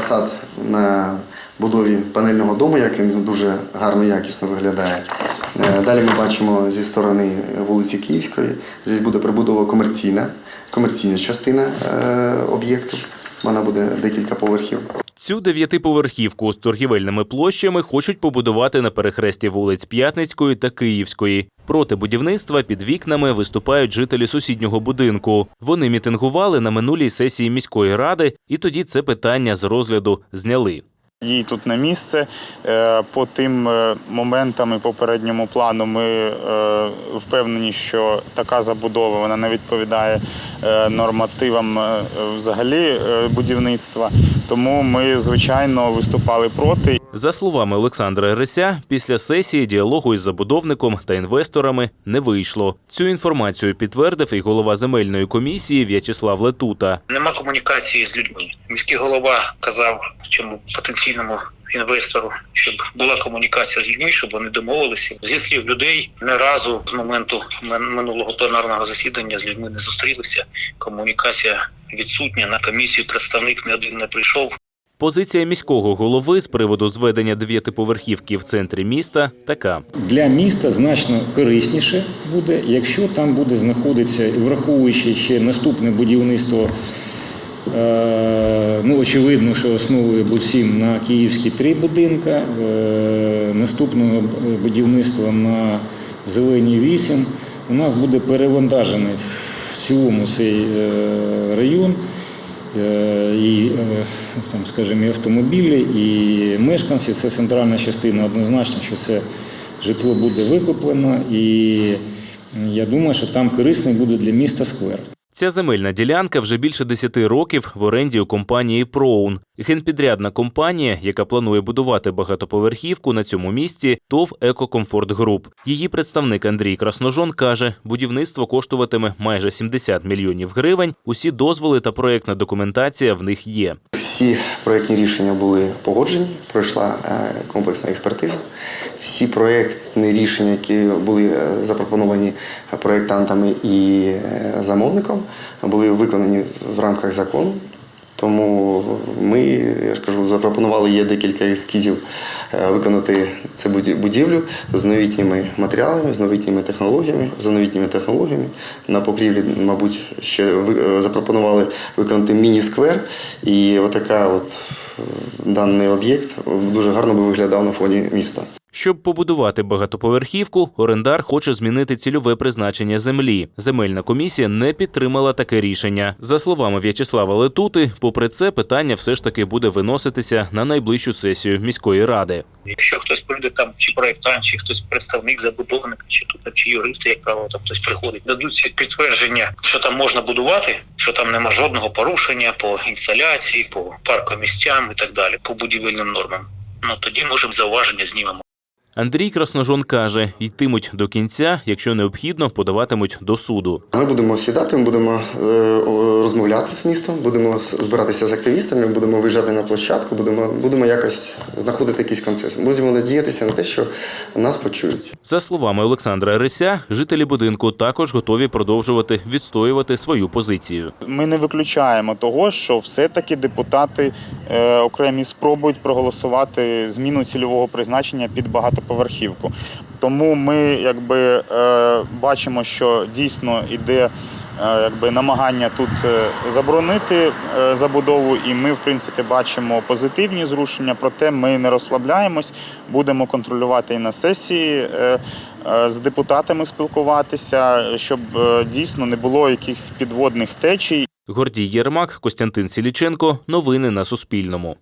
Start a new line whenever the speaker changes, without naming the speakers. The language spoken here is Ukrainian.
фасад на будові панельного дому, як він дуже гарно якісно виглядає. Е, Далі ми бачимо зі сторони вулиці Київської. Здесь буде прибудова комерційна, комерційна частина е, об'єкту. Вона буде декілька поверхів.
Цю дев'ятиповерхівку з торгівельними площами хочуть побудувати на перехресті вулиць П'ятницької та Київської. Проти будівництва під вікнами виступають жителі сусіднього будинку. Вони мітингували на минулій сесії міської ради, і тоді це питання з розгляду зняли.
Їй тут на місце. Е, По тим е, моментам і попередньому плану ми е, впевнені, що така забудова вона не відповідає нормативам взагалі будівництва. Тому ми, звичайно, виступали проти.
За словами Олександра Реся, після сесії діалогу із забудовником та інвесторами не вийшло. Цю інформацію підтвердив і голова земельної комісії В'ячеслав Летута.
Нема комунікації з людьми. Міський голова казав цьому потенційному інвестору, щоб була комунікація з людьми, щоб вони домовилися. Зі слів людей не разу з моменту минулого пленарного засідання з людьми не зустрілися. Комунікація відсутня на комісію. Представник не один не прийшов.
Позиція міського голови з приводу зведення дев'ятиповерхівки в центрі міста така.
Для міста значно корисніше буде, якщо там буде знаходитися, враховуючи ще наступне будівництво. е, Ну, очевидно, що основою БУСІМ на Київській три будинка, е, наступного будівництва на Зеленій 8. У нас буде перевантажений в цілому цей е, район. Е, і, е, там, скажімо, і автомобілі, і мешканці. Це центральна частина. Однозначно, що це житло буде викуплено, і я думаю, що там корисний буде для міста сквер.
Ця земельна ділянка вже більше 10 років в оренді у компанії Проун. Генпідрядна компанія, яка планує будувати багатоповерхівку на цьому місці, ТОВ «Екокомфорт Груп». Її представник Андрій Красножон каже, будівництво коштуватиме майже 70 мільйонів гривень. Усі дозволи та проєктна документація в них є.
Всі проєктні рішення були погоджені, пройшла е, комплексна експертиза. Всі проєктні рішення, які були е, запропоновані проєктантами і е, замовником, були виконані в рамках закону. Тому ми, я ж кажу, запропонували є декілька ескізів е, виконати цю будівлю з новітніми матеріалами, з новітніми технологіями, за новітніми технологіями. На покрівлі, мабуть, ще е, запропонували виконати міні-сквер. І отака от е, даний об'єкт дуже гарно би виглядав на фоні міста.
Щоб побудувати багатоповерхівку, орендар хоче змінити цільове призначення землі. Земельна комісія не підтримала таке рішення. За словами В'ячеслава Летути, попри це питання все ж таки буде виноситися на найближчу сесію міської ради.
Якщо хтось прийде там, чи проєктант, чи хтось представник забудовника, чи тут чи юристи, як правило, там хтось приходить, дадуть підтвердження, що там можна будувати, що там нема жодного порушення по інсталяції, по паркомістям і так далі, по будівельним нормам. Ну тоді можемо зауваження знімемо.
Андрій Красножон каже, йтимуть до кінця, якщо необхідно, подаватимуть до суду.
Ми будемо сідати, ми будемо е, розмовляти з містом, будемо збиратися з активістами, будемо виїжджати на площадку, будемо, будемо якось знаходити якийсь консенсус. Будемо надіятися на те, що нас почують.
За словами Олександра Реся, жителі будинку також готові продовжувати відстоювати свою позицію.
Ми не виключаємо того, що все-таки депутати е, окремі спробують проголосувати зміну цільового призначення під багатоповерхівку. Тому ми якби е, бачимо, що дійсно іде. е, Якби намагання тут е, заборонити забудову, і ми, в принципі, бачимо позитивні зрушення. Проте ми не розслабляємось, будемо контролювати і на сесії з депутатами спілкуватися, щоб дійсно не було якихось підводних течій
Гордій Єрмак, Костянтин Сіліченко. Новини на Суспільному.